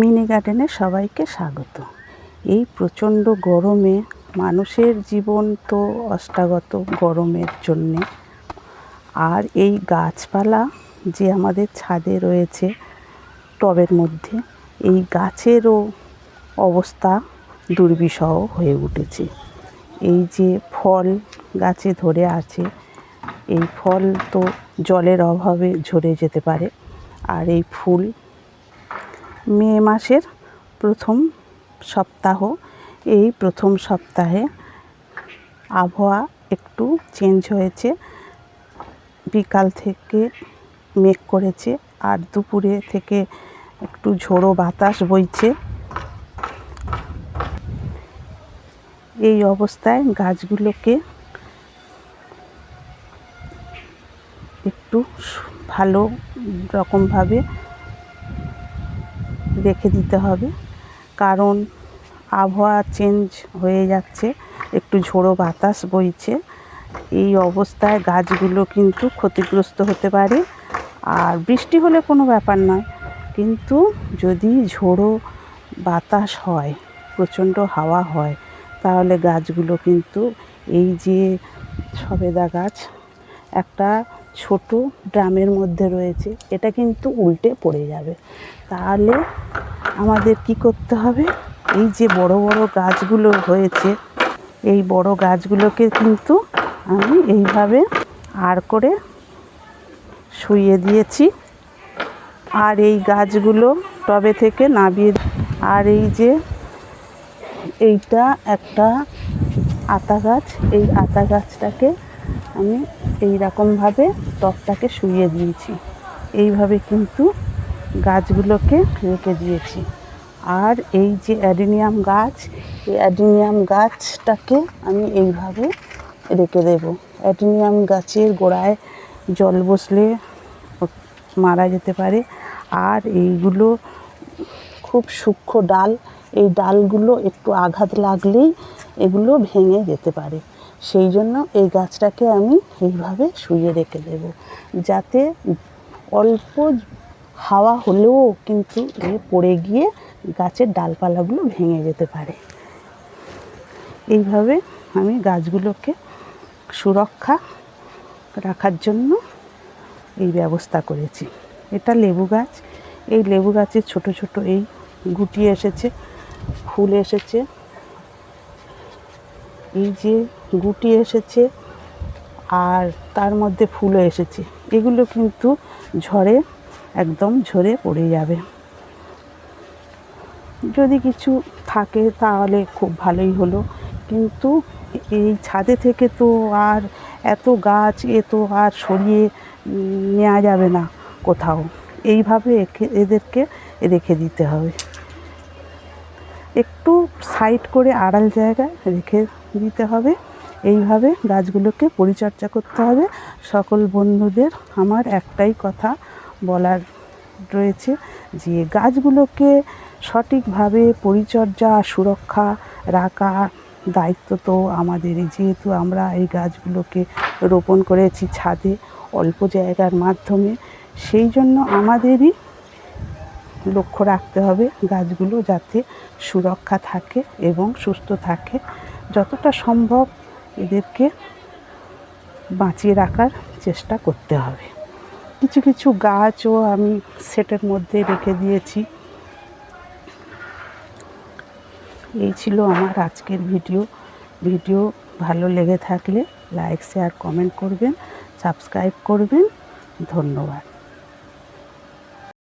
Mini গার্ডেনে সবাইকে স্বাগত। এই প্রচণ্ড গরমে মানুষের জীবন তো অষ্টাগত গরমের জন্যে। আর এই গাছপালা যে আমাদের ছাদে রয়েছে টবের মধ্যে, এই গাছেরও অবস্থা দুর্বিষহ হয়ে উঠেছে। এই যে ফল গাছে ধরে আছে, এই ফল তো জলের অভাবে ঝরে যেতে পারে। আর এই ফুল মে মাসের প্রথম সপ্তাহ। এই প্রথম সপ্তাহে আবহাওয়া একটু চেঞ্জ হয়েছে। বিকাল থেকে মেঘ করেছে আর দুপুরে থেকে একটু ঝোড়ো বাতাস বইছে। এই অবস্থায় গাছগুলোকে একটু ভালো রকমভাবে রেখে দিতে হবে। কারণ আবহাওয়া চেঞ্জ হয়ে যাচ্ছে, একটু ঝোড়ো বাতাস বইছে। এই অবস্থায় গাছগুলো কিন্তু ক্ষতিগ্রস্ত হতে পারে। আর বৃষ্টি হলে কোনো ব্যাপার নয়। কিন্তু যদি ঝোড়ো বাতাস হয়, প্রচণ্ড হাওয়া হয়, তাহলে গাছগুলো কিন্তু এই যে সবেদা গাছ, একটা ছোট ড্রামের মধ্যে রয়েছে, এটা কিন্তু উল্টে পড়ে যাবে। তাহলে আমাদের কি করতে হবে? এই যে বড় বড় গাছগুলো হয়েছে, এই বড় গাছগুলোকে কিন্তু আমি এইভাবে আর করে শুইয়ে দিয়েছি। আর এই গাছগুলো টবে থেকে নামিয়ে আর এই যে এইটা একটা আতা গাছ, এই আতা গাছটাকে আমি এই রকমভাবে টবটাকে শুইয়ে দিয়েছি। এইভাবে কিন্তু গাছগুলোকে রেখে দিয়েছি। আর এই যে অ্যাডিনিয়াম গাছ, এই অ্যাডিনিয়াম গাছটাকে আমি এইভাবে রেখে দেব। অ্যাডিনিয়াম গাছের গোড়ায় জল বসলে মারা যেতে পারে। আর এইগুলো খুব সূক্ষ্ম ডাল, এই ডালগুলো একটু আঘাত লাগলেই এগুলো ভেঙে যেতে পারে। সেই জন্য এই গাছটাকে আমি এইভাবে শুয়ে রেখে দেব। যাতে অল্প হাওয়া হলেও কিন্তু এ পড়ে গিয়ে গাছের ডালপালাগুলো ভেঙে যেতে পারে। এইভাবে আমি গাছগুলোকে সুরক্ষা রাখার জন্য এই ব্যবস্থা করেছি। এটা লেবু গাছ। এই লেবু গাছের ছোট ছোট এই গুটি এসেছে, ফুল এসেছে। এই যে গুটি এসেছে আর তার মধ্যে ফুলও এসেছে। এগুলো কিন্তু ঝড়ে, একদম ঝরে পড়ে যাবে। যদি কিছু থাকে তাহলে খুব ভালোই হলো। কিন্তু এই ছাদে থেকে তো আর এত গাছ এ তো আর সরিয়ে নেওয়া যাবে না কোথাও। এইভাবে এদেরকে রেখে দিতে হবে। একটু সাইড করে আড়াল জায়গায় রেখে দিতে হবে। এইভাবে গাছগুলোকে পরিচর্যা করতে হবে। সকল বন্ধুদের আমার একটাই কথা বলার রয়েছে যে, গাছগুলোকে সঠিকভাবে পরিচর্যা, সুরক্ষা রাখা দায়িত্ব তো আমাদেরই যেহেতু আমরা এই গাছগুলোকে রোপণ করেছি ছাদে অল্প জায়গার মাধ্যমে, সেই জন্য আমাদেরই লক্ষ্য রাখতে হবে গাছগুলো যাতে সুরক্ষা থাকে এবং সুস্থ থাকে। যতটা সম্ভব এদেরকে বাঁচিয়ে রাখার চেষ্টা করতে হবে। কিছু কিছু গাছও আমি সেটের মধ্যে রেখে দিয়েছি। এই ছিল আমার আজকের ভিডিও। ভিডিও ভালো লেগে থাকলে লাইক, শেয়ার, কমেন্ট করবেন, সাবস্ক্রাইব করবেন। ধন্যবাদ।